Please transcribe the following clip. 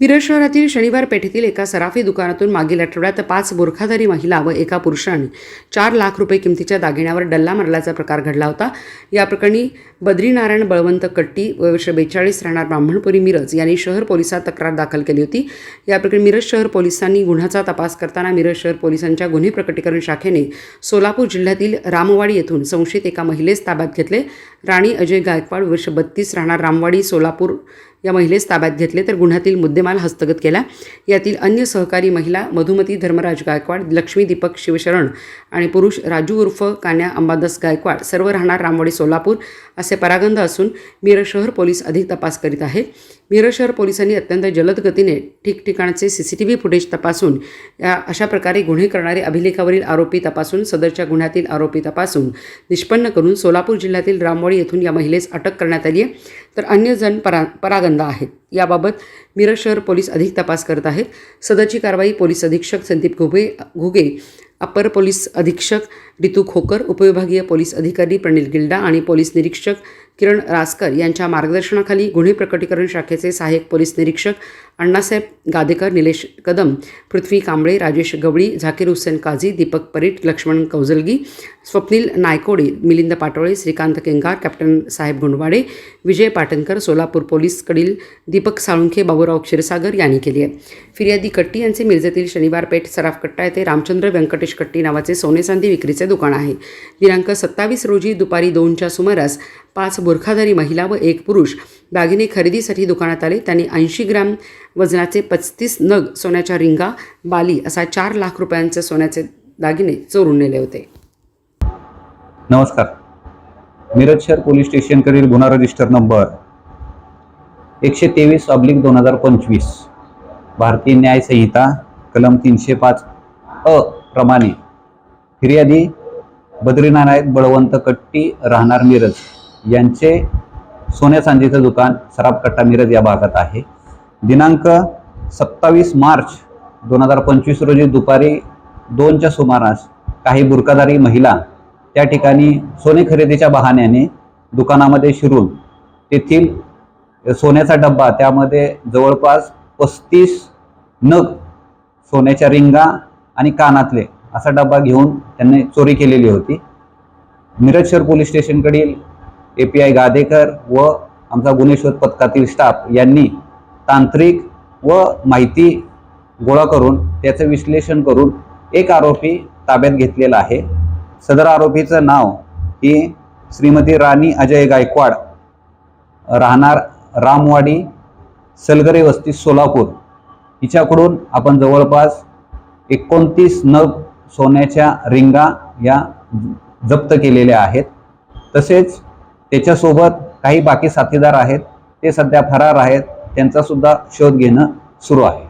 मिरज शहरातील शनिवार पेठेतील एका सराफी दुकानातून मागील आठवड्यात पाच बुरखाधारी महिला व एका पुरुषाने चार लाख रुपये किमतीच्या दागिन्यावर डल्ला मारल्याचा प्रकार घडला होता. या प्रकरणी बद्रीनारायण बळवंत कट्टी वर्ष बेचाळीस राहणार ब्राह्मणपुरी मिरज यांनी शहर पोलिसात तक्रार दाखल केली होती. या प्रकरणी मिरज शहर पोलिसांनी गुन्ह्याचा तपास करताना मिरज शहर पोलिसांच्या गुन्हे प्रकटीकरण शाखेने सोलापूर जिल्ह्यातील रामवाडी येथून संशयित एका महिलेस ताब्यात घेतले. राणी अजय गायकवाड वर्ष बत्तीस राहणार रामवाडी सोलापूर या महिलेस ताब्यात घेतले तर गुन्ह्यातील मुद्देमाल हस्तगत केला. यातील अन्य सहकारी महिला मधुमती धर्मराज गायकवाड लक्ष्मी दीपक शिवशरण आणि पुरुष राजू उर्फ कान्या अंबादास गायकवाड सर्व राहणार रामवाडी सोलापूर असे परागंध असून मिरज शहर पोलीस अधिक तपास करीत आहेत मिरज शहर पोलिसांनी अत्यंत जलद गतीने ठिकठिकाणचे C C T V footage तपासून या अशा प्रकारे गुन्हे करणारे अभिलेखावरील आरोपी तपासून सदरच्या गुन्ह्यातील आरोपी तपासून निष्पन्न करून सोलापूर जिल्ह्यातील रामवाडी येथून या महिलेस अटक करण्यात आली आहे तर अन्य जण परा परागंदा आहेत. याबाबत मिरज शहर पोलीस अधिक तपास करत आहेत. सदरची कारवाई पोलीस अधीक्षक संदीप घुगे घुगे अप्पर पोलीस अधीक्षक रितू खोकर उपविभागीय पोलीस अधिकारी प्रणिल गिल्डा आणि पोलीस निरीक्षक किरण रासकर यांच्या मार्गदर्शनाखाली गुन्हे प्रकटीकरण शाखेचे सहाय्यक पोलीस निरीक्षक अण्णासाहेब गादेकर निलेश कदम पृथ्वी कांबळे राजेश गवळी झाकीर हुसेन काझी दीपक परीट लक्ष्मण कौजलगी स्वप्नील नायकोडे मिलिंद पाटोळे श्रीकांत केंगार कॅप्टन साहेब गुंडवाडे विजय पाटणकर सोलापूर पोलीसकडील दीपक साळुंखे बाबूराव क्षीरसागर यांनी केली आहे. फिर्यादी कट्टी यांचे मिरजेतील शनिवार पेठ सराफ कट्टा येथे रामचंद्र व्यंकटेश कट्टी नावाचे सोनेसांदी विक्रीचे दुकान आहे. दिनांक सत्तावीस रोजी दुपारी दोनच्या सुमारास पाच बुरखाधारी महिला व एक पुरुष दागिने खरेदीसाठी दुकानात आले. त्यांनी ऐंशी ग्रॅम वजनाचे पस्तीस नग सोन्याच्या रिंगा बाली असा चार लाख रुपयांचे सोन्याचे दागिने चोरून नेले होते. नमस्कार. मिरज शहर पोलीस स्टेशनकडील गुन्हा रजिस्टर नंबर एकशे तेवीस ऑब्लिक दोन हजार पंचवीस. भारतीय न्यायसंहिता कलम तीनशे पाच अ प्रमाणे. फिर्यादी बद्रीनारायण बळवंत कट्टी राहणार मिरज. यांचे सोन्या चांदीचं दुकान सराबकट्टा मिरज या भागात आहे. दिनांक सत्तावीस मार्च दोन हजार पंचवीस रोजी दुपारी दोनच्या सुमारास काही बुरकादारी महिला त्या ठिकाणी सोने खरेदीच्या बहाण्याने दुकानामध्ये शिरून तेथील सोन्याचा डब्बा त्यामध्ये जवळपास पस्तीस नग सोन्याच्या रिंगा आणि कानातले असा डब्बा घेऊन त्यांनी चोरी केलेली होती. मिरज शहर पोलीस स्टेशनकडील ए पी आय गादेकर व आमचा गुन्हे शोध पथकातील स्टाफ यांनी तांत्रिक व माहिती गोळा करून त्याचं विश्लेषण करून एक आरोपी ताब्यात घेतलेला आहे. सदर आरोपीचं नाव ही श्रीमती राणी अजय गायकवाड राहणार रामवाडी सलगरे वस्ती सोलापूर. हिच्याकडून आपण जवळपास एकोणतीस नग सोन्याच्या रिंगा या जप्त केलेल्या आहेत. तसेच त्याच्यासोबत काही बाकी साथीदार आहेत. ते सध्या फरार आहेत. त्यांचा सुद्धा शोध घेणं सुरू आहे.